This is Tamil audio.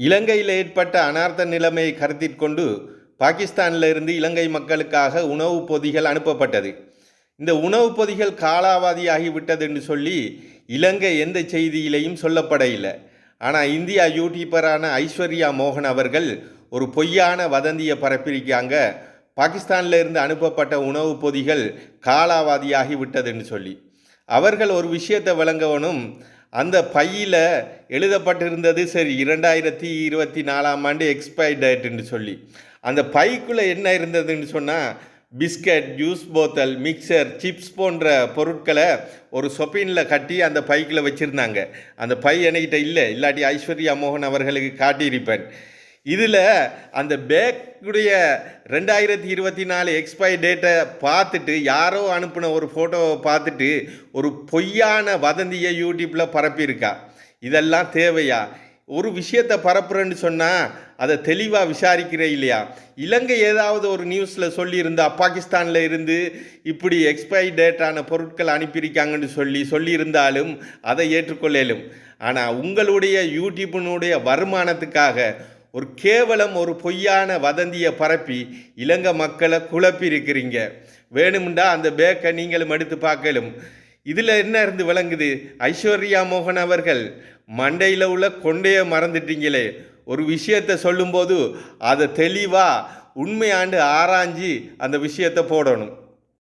இலங்கையில் ஏற்பட்ட அனார்த்த நிலைமையை கருத்தில் கொண்டு பாகிஸ்தானில் இருந்து இலங்கை மக்களுக்காக உணவுப் பொதிகள் அனுப்பப்பட்டது. இந்த உணவுப் பொதிகள் காலாவதியாகிவிட்டது என்று சொல்லி இலங்கை எந்த செய்தியிலையும் சொல்லப்பட இல்லை ஆனால் இந்தியா யூடியூபரான ஐஸ்வர்யா மோகன் அவர்கள் ஒரு பொய்யான வதந்தியை பரப்பியிருக்காங்க. பாகிஸ்தானில் இருந்து அனுப்பப்பட்ட உணவுப் பொதிகள் காலாவதியாகி விட்டதுன்னு சொல்லி. அவர்கள் ஒரு விஷயத்தை விளங்கவனும் அந்த பையில் எழுதப்பட்டிருந்தது சரி இரண்டாயிரத்தி இருபத்தி நாலாம் ஆண்டு எக்ஸ்பைர்ட் டேட்டுன்னு சொல்லி. அந்த பைக்குள்ளே என்ன இருந்ததுன்னு சொன்னால் பிஸ்கட் ஜூஸ் போத்தல் மிக்சர் சிப்ஸ் போன்ற பொருட்களை ஒரு சொப்பினில் கட்டி அந்த பைக்கில் வச்சுருந்தாங்க. அந்த பை என்கிட்ட இல்லை இல்லாட்டி ஐஸ்வர்யா மோகன் அவர்களுக்கு காட்டியிருப்பேன். இதில் அந்த பேக்குடைய ரெண்டாயிரத்தி இருபத்தி நாலு எக்ஸ்பைரி டேட்டை பார்த்துட்டு யாரோ அனுப்பின ஒரு ஃபோட்டோவை பார்த்துட்டு ஒரு பொய்யான வதந்தியை யூடியூப்பில் பரப்பியிருக்கா? இதெல்லாம் தேவையா? ஒரு விஷயத்தை பரப்புறேன்னு சொன்னால் அதை தெளிவாக விசாரிக்கிற இல்லையா? இலங்கை ஏதாவது ஒரு நியூஸில் சொல்லியிருந்தா பாகிஸ்தானில் இருந்து இப்படி எக்ஸ்பைரி டேட்டான பொருட்கள் அனுப்பியிருக்காங்கன்னு சொல்லி சொல்லியிருந்தாலும் அதை ஏற்றுக்கொள்ளலும். ஆனால் உங்களுடைய யூடியூப்பினுடைய வருமானத்துக்காக ஒரு கேவலம் ஒரு பொய்யான வதந்தியை பரப்பி இலங்கை மக்களை குழப்பி இருக்கிறீங்க. வேணும்டா அந்த பேக்கை நீங்களும் எடுத்து பார்க்கலும். இதில் என்ன இருந்து விளங்குது? ஐஸ்வர்யா மோகன் அவர்கள் மண்டையில் உள்ள கொண்டையை மறந்துட்டீங்களே. ஒரு விஷயத்தை சொல்லும்போது அதை தெளிவாக உண்மையாண்டு ஆராய்ஞ்சி அந்த விஷயத்தை போடணும்.